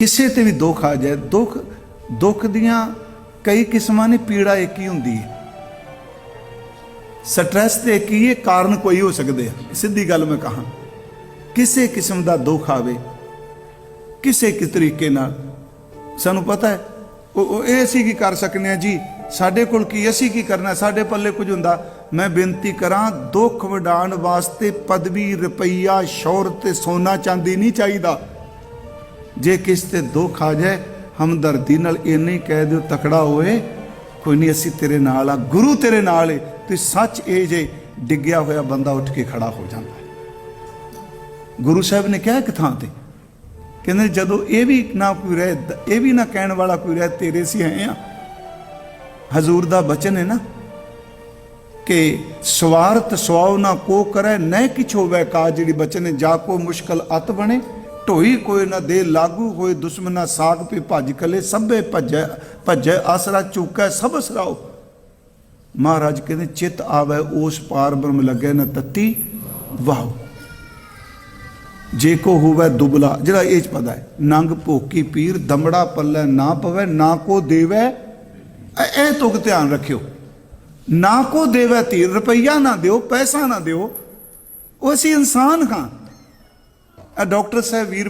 ਕਿਸੇ ਤੇ ਵੀ ਦੁੱਖ ਆ ਜਾਏ, ਦੁੱਖ ਦੁੱਖ ਦੀਆਂ ਕਈ ਕਿਸਮਾਂ ਨੇ, ਪੀੜਾ ਇੱਕ ਹੀ ਹੁੰਦੀ ਹੈ। ਸਟ੍ਰੈਸ ਤੇ ਕੀ ਇਹ ਕਾਰਨ ਕੋਈ ਹੋ ਸਕਦੇ ਆ। ਸਿੱਧੀ ਗੱਲ ਮੈਂ ਕਹਾਂ, ਕਿਸੇ ਕਿਸਮ ਦਾ ਦੁੱਖ ਆਵੇ, ਕਿਸੇ ਕਿਸ ਤਰੀਕੇ ਨਾਲ, ਸਾਨੂੰ ਪਤਾ ਹੈ ਉਹ, ਇਹ ਅਸੀਂ ਕੀ ਕਰ ਸਕਨੇ ਆ? ਜੀ, ਸਾਡੇ ਕੋਲ ਕੀ, ਅਸੀਂ ਕੀ ਕਰਨਾ? ਸਾਡੇ ਪੱਲੇ ਕੁਝ ਹੁੰਦਾ। ਮੈਂ ਬੇਨਤੀ ਕਰਾਂ, ਦੁੱਖ ਵਡਾਉਣ ਵਾਸਤੇ ਪਦਵੀ, ਰੁਪਈਆ, ਸ਼ੌਹਰਤ ਤੇ ਸੋਨਾ ਚਾਂਦੀ ਨਹੀਂ ਚਾਹੀਦਾ। ਜੇ ਕਿਸ ਤੇ ਦੁੱਖ ਆ ਜਾਏ, ਹਮਦਰਦੀ ਨਾਲ ਇੰਨੇ ਹੀ ਕਹਿ ਦਿਓ, ਤਕੜਾ ਹੋਏ ਕੋਈ ਨਹੀਂ, ਅਸੀਂ ਤੇਰੇ ਨਾਲ ਆ, ਗੁਰੂ ਤੇਰੇ ਨਾਲ ਏ। ਤੇ ਸੱਚ ਇਹ ਜੇ ਡਿੱਗਿਆ ਹੋਇਆ ਬੰਦਾ ਉੱਠ ਕੇ ਖੜਾ ਹੋ ਜਾਂਦਾ ਗੁਰੂ ਸਾਹਿਬ ਨੇ ਕਿਹਾ ਇੱਕ ਥਾਂ ਤੇ, ਕਹਿੰਦੇ ਜਦੋਂ ਇਹ ਵੀ ਨਾ ਕੋਈ ਰਹਿ, ਇਹ ਵੀ ਨਾ ਕਹਿਣ ਵਾਲਾ ਕੋਈ ਰਹਿ, ਤੇਰੇ ਸੀ ਹੈ ਆ। ਹਜ਼ੂਰ ਦਾ ਬਚਨ ਹੈ ਨਾ, ਕਿ ਸਵਾਰਥ ਸਵਾਉ ਨਾ ਕੋ ਕਰੈ ਨੈ ਕਿਛ ਹੋਵੇ ਕਾ ਜਿਹੜੀ ਬਚਨ ਜਾ ਕੋ ਮੁਸ਼ਕਲ ਅਤ ਬਣੇ। ਢੋਈ ਕੋਈ ਨਾ ਦੇ, ਲਾਗੂ ਹੋਏ ਦੁਸ਼ਮਨਾ ਸਾਗ ਪੀ ਭੱਜ ਕਲੇ, ਸਭੇ ਭੱਜੈ ਭੱਜੈ, ਆਸਰਾ ਚੁਕੈ, ਸਭ ਸਰਾਓ। ਮਹਾਰਾਜ ਕਹਿੰਦੇ, ਚਿਤ ਆਵੇ ਉਸ ਪਾਰ ਬ੍ਰਹਮ ਲੱਗੇ ਨਾ ਤਤੀ ਵਾਹ ਜੇ ਕੋ ਹੋਵੇ ਦੁਬਲਾ, ਜਿਹੜਾ ਇਹ ਚ ਪਤਾ ਹੈ, ਨੰਗ ਭੋਕੀ ਪੀਰ, ਦਮੜਾ ਪੱਲੇ ਨਾ ਪਵੇ, ਨਾ ਕੋ ਦੇਵੇ ਇਹ- ਇਹ ਤੁਕ ਧਿਆਨ ਰੱਖਿਓ। ਨਾ ਕੋ ਦੇਵੇ ਧੀਰ, ਰੁਪਈਆ ਨਾ ਦਿਓ, ਪੈਸਾ ਨਾ ਦਿਓ, ਉਹ ਅਸੀਂ ਇਨਸਾਨ ਹਾਂ। ਡਾਕਟਰ ਸਾਹਿਬ ਵੀਰ